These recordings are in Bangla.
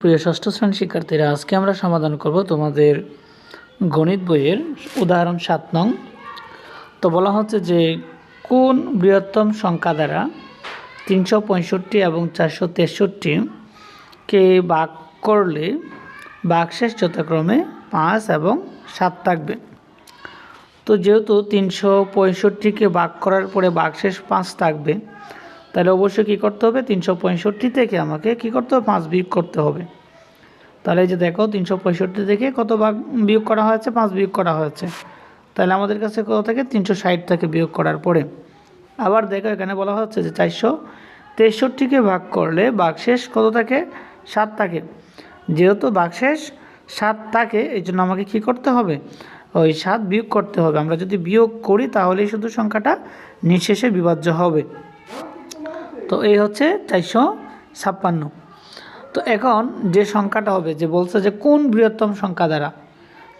প্রিয় ষষ্ঠ শ্রেণির শিক্ষার্থীরা, আজকে আমরা সমাধান করব তোমাদের গণিত বইয়ের উদাহরণ সাত নং। তো বলা হচ্ছে যে কোন বৃহত্তম সংখ্যা দ্বারা তিনশো পঁয়ষট্টি এবং চারশো তেষট্টিকে ভাগ করলে বাকশেষ যথাক্রমে পাঁচ এবং সাত থাকবে। তো যেহেতু তিনশো পঁয়ষট্টিকে ভাগ করার পরে বাকশেষ পাঁচ থাকবে তাহলে অবশ্যই কী করতে হবে? তিনশো পঁয়ষট্টি থেকে আমাকে কী করতে হবে? পাঁচ বিয়োগ করতে হবে। তাহলে এই যে দেখো, তিনশো পঁয়ষট্টি থেকে কত ভাগ বিয়োগ করা হয়েছে? পাঁচ বিয়োগ করা হয়েছে। তাহলে আমাদের কাছে কত থাকে? তিনশো ষাট থেকে বিয়োগ করার পরে। আবার দেখো, এখানে বলা হচ্ছে যে চারশো তেষট্টিকে ভাগ করলে বাকশেষ কত থাকে? সাত থাকে। যেহেতু বাকশেষ সাত থাকে, এই জন্য আমাকে কী করতে হবে? ওই সাত বিয়োগ করতে হবে। আমরা যদি বিয়োগ করি, তাহলেই শুধু সংখ্যাটা নিঃশেষে বিভাজ্য হবে। তো এই হচ্ছে চারশো ছাপ্পান্ন। তো এখন যে সংখ্যাটা হবে, যে বলছে যে কোন বৃহত্তম সংখ্যা দ্বারা,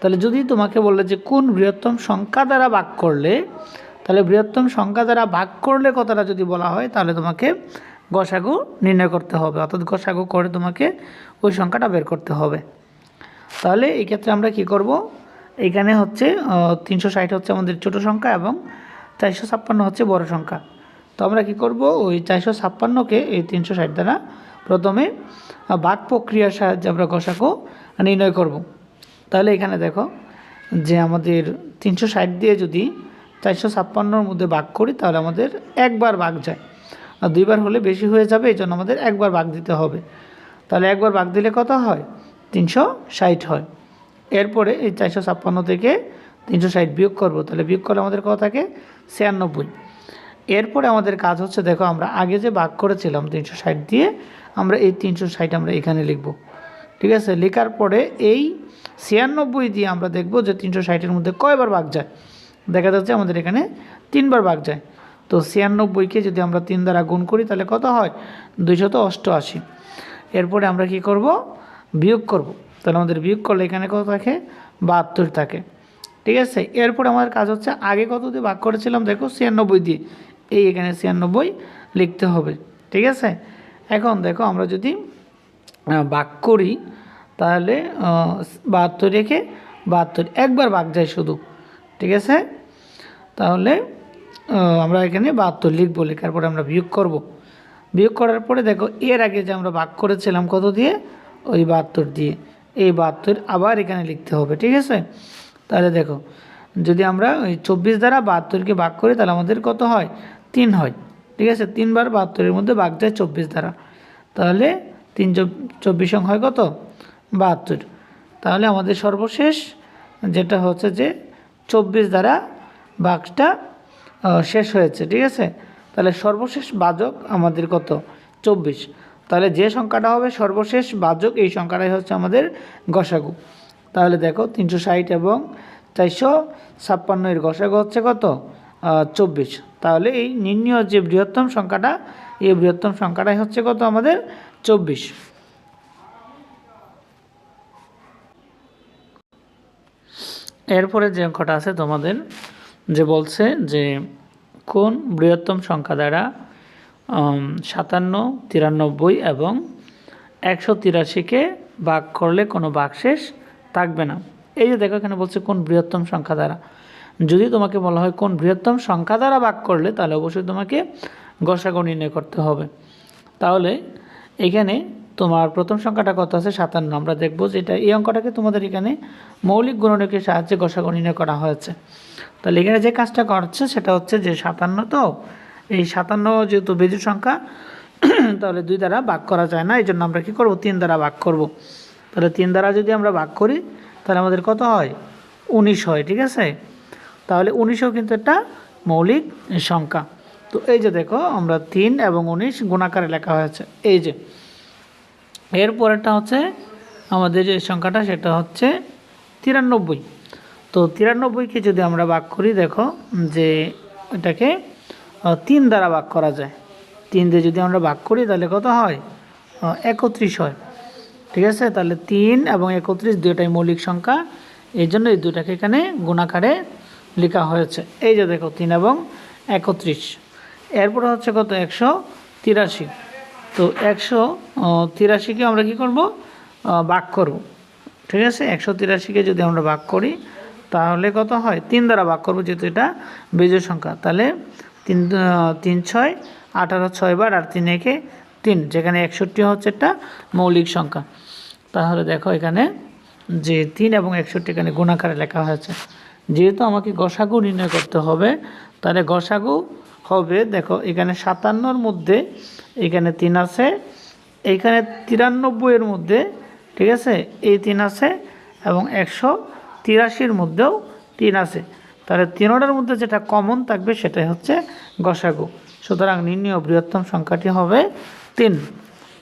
তাহলে যদি তোমাকে বললে যে কোন বৃহত্তম সংখ্যা দ্বারা ভাগ করলে, তাহলে বৃহত্তম সংখ্যা দ্বারা ভাগ করলে কথাটা যদি বলা হয়, তাহলে তোমাকে গসাগু নির্ণয় করতে হবে, অর্থাৎ গসাগু করে তোমাকে ওই সংখ্যাটা বের করতে হবে। তাহলে এই ক্ষেত্রে আমরা কি করব? এখানে হচ্ছে তিনশো ষাট হচ্ছে আমাদের ছোট সংখ্যা এবং চারশো ছাপ্পান্ন হচ্ছে বড় সংখ্যা। তো আমরা কি করব? ওই চারশো ছাপ্পান্নকে এই তিনশো ষাট দ্বারা প্রথমে বাক প্রক্রিয়ার সাহায্যে আমরা গসাকো নির্ণয় করব। তাহলে এখানে দেখো যে আমাদের তিনশো ষাট দিয়ে যদি চারশো ছাপ্পান্নর মধ্যে ভাগ করি, তাহলে আমাদের একবার ভাগ যায়। আর দুইবার হলে বেশি হয়ে যাবে, এই জন্য আমাদের একবার ভাগ দিতে হবে। তাহলে একবার ভাগ দিলে কত হয়? তিনশো ষাট হয়। এরপরে এই চারশো ছাপ্পান্ন থেকে তিনশো ষাট বিয়োগ করব। তাহলে বিয়োগ করলে আমাদের কত থাকে? ছিয়ানব্বই। এরপরে আমাদের কাজ হচ্ছে, দেখো আমরা আগে যে ভাগ করেছিলাম তিনশো ষাট দিয়ে, আমরা এই তিনশো ষাট আমরা এখানে লিখব। ঠিক আছে? লেখার পরে এই ছিয়ানব্বই দিয়ে আমরা দেখব যে তিনশো ষাটের মধ্যে কয়বার ভাগ যায়। দেখা যাচ্ছে আমাদের এখানে তিনবার ভাগ যায়। তো ছিয়ানব্বইকে যদি আমরা তিন দ্বারা গুণ করি, তাহলে কত হয়? দুইশত অষ্টআশি। এরপরে আমরা কি করব? বিয়োগ করব। তাহলে আমাদের বিয়োগ করলে এখানে কত থাকে? বাহাত্তর থাকে। ঠিক আছে? এরপরে আমাদের কাজ হচ্ছে, আগে কত দিয়ে ভাগ করেছিলাম? দেখো ছিয়ানব্বই দিয়ে। এই এখানে ছিয়ানব্বই লিখতে হবে, ঠিক আছে? এখন দেখো আমরা যদি ভাগ করি, তাহলে বাহাত্তর রেখে বাহাত্তর, একবার ভাগ যায় শুধু, ঠিক আছে? তাহলে আমরা এখানে বাহাত্তর লিখব, লেখার পরে আমরা বিয়োগ করব। বিয়োগ করার পরে দেখো, এর আগে যে আমরা ভাগ করেছিলাম কত দিয়ে? ওই বাহাত্তর দিয়ে। এই বাহাত্তর আবার এখানে লিখতে হবে, ঠিক আছে? তাহলে দেখো, যদি আমরা ওই চব্বিশ দ্বারা বাহাত্তরকে ভাগ করি, তাহলে আমাদের কত হয়? তিন হয়, ঠিক আছে? তিনবার বাহাত্তরের মধ্যে ভাগ যায় চব্বিশ দ্বারা। তাহলে তিন চব্বিশ অঙ্ক হয় কত? বাহাত্তর। তাহলে আমাদের সর্বশেষ যেটা হচ্ছে যে চব্বিশ দ্বারা বাঘটা শেষ হয়েছে, ঠিক আছে? তাহলে সর্বশেষ বাজক আমাদের কত? চব্বিশ। তাহলে যে সংখ্যাটা হবে সর্বশেষ বাজক, এই সংখ্যাটাই হচ্ছে আমাদের গসাগু। তাহলে দেখো, তিনশো ষাট এবং চারশো ছাপ্পান্ন এর গসাগু হচ্ছে কত? চব্বিশ। তাহলে এই নির্ণয় যে বৃহত্তম সংখ্যাটা, এই বৃহত্তম সংখ্যাটাই হচ্ছে কত আমাদের? চব্বিশ। এরপরে যে অঙ্কটা আছে তোমাদের, যে বলছে যে কোন বৃহত্তম সংখ্যা দ্বারা সাতান্ন, তিরানব্বই এবং একশো তিরাশিকে ভাগ করলে কোনো বাকশেষ থাকবে না। এই যে দেখো এখানে বলছে কোন বৃহত্তম সংখ্যা দ্বারা। যদি তোমাকে বলা হয় কোন বৃহত্তম সংখ্যা দ্বারা ভাগ করলে, তাহলে অবশ্যই তোমাকে গসাগো নির্ণয় করতে হবে। তাহলে এখানে তোমার প্রথম সংখ্যাটা কত আছে? সাতান্ন। আমরা দেখব যেটা এই অঙ্কটাকে তোমাদের এখানে মৌলিক গুণনীয়কের সাহায্যে গসাগো নির্ণয় করা হয়েছে। তাহলে এখানে যে কাজটা করছে, সেটা হচ্ছে যে সাতান্ন তো, এই সাতান্ন যেহেতু বেজুর সংখ্যা, তাহলে দুই দ্বারা ভাগ করা যায় না এই জন্য আমরা কী করব? তিন দ্বারা ভাগ করব। তাহলে তিন দ্বারা যদি আমরা ভাগ করি, তাহলে আমাদের কত হয়? উনিশ হয়, ঠিক আছে? তাহলে উনিশও কিন্তু একটা মৌলিক সংখ্যা। তো এই যে দেখো, আমরা তিন এবং উনিশ গুণাকারে লেখা হয়েছে। এই যে, এরপরেরটা হচ্ছে আমাদের যে সংখ্যাটা, সেটা হচ্ছে তিরানব্বই। তো তিরানব্বইকে যদি আমরা ভাগ করি, দেখো যে এটাকে তিন দ্বারা ভাগ করা যায়। তিন দিয়ে যদি আমরা ভাগ করি, তাহলে কত হয়? একত্রিশ হয়। ঠিক আছে? তাহলে তিন এবং একত্রিশ দুটাই মৌলিক সংখ্যা। এই জন্য এই দুটাকে এখানে গুণাকারে লেখা হয়েছে। এই যে দেখো, তিন এবং একত্রিশ। এরপরে হচ্ছে কত? একশো তিরাশি। তো একশো তিরাশিকে আমরা কি করব? বাক করব। ঠিক আছে? একশো তিরাশিকে যদি আমরা বাক করি, তাহলে কত হয়? তিন দ্বারা বাক করব, যেহেতু এটা বেজোড় সংখ্যা। তাহলে তিন তিন ছয়, আঠারো ছয় বার আর তিন একে তিন, যেখানে একষট্টি হচ্ছে একটা মৌলিক সংখ্যা। তাহলে দেখো এখানে যে তিন এবং একষট্টি এখানে গুণাকারে লেখা হয়েছে। যেহেতু আমাকে গসাগু নির্ণয় করতে হবে, তাহলে গসাগু হবে, দেখো, এখানে সাতান্নর মধ্যে, এখানে তিন আছে এইখানে তিরানব্বইয়ের মধ্যে, ঠিক আছে, এই তিন আছে, এবং একশো তিরাশির মধ্যেও তিন আছে। তাহলে তিনোটার মধ্যে যেটা কমন থাকবে সেটাই হচ্ছে গসাগু। সুতরাং নির্ণয় বৃহত্তম সংখ্যাটি হবে তিন।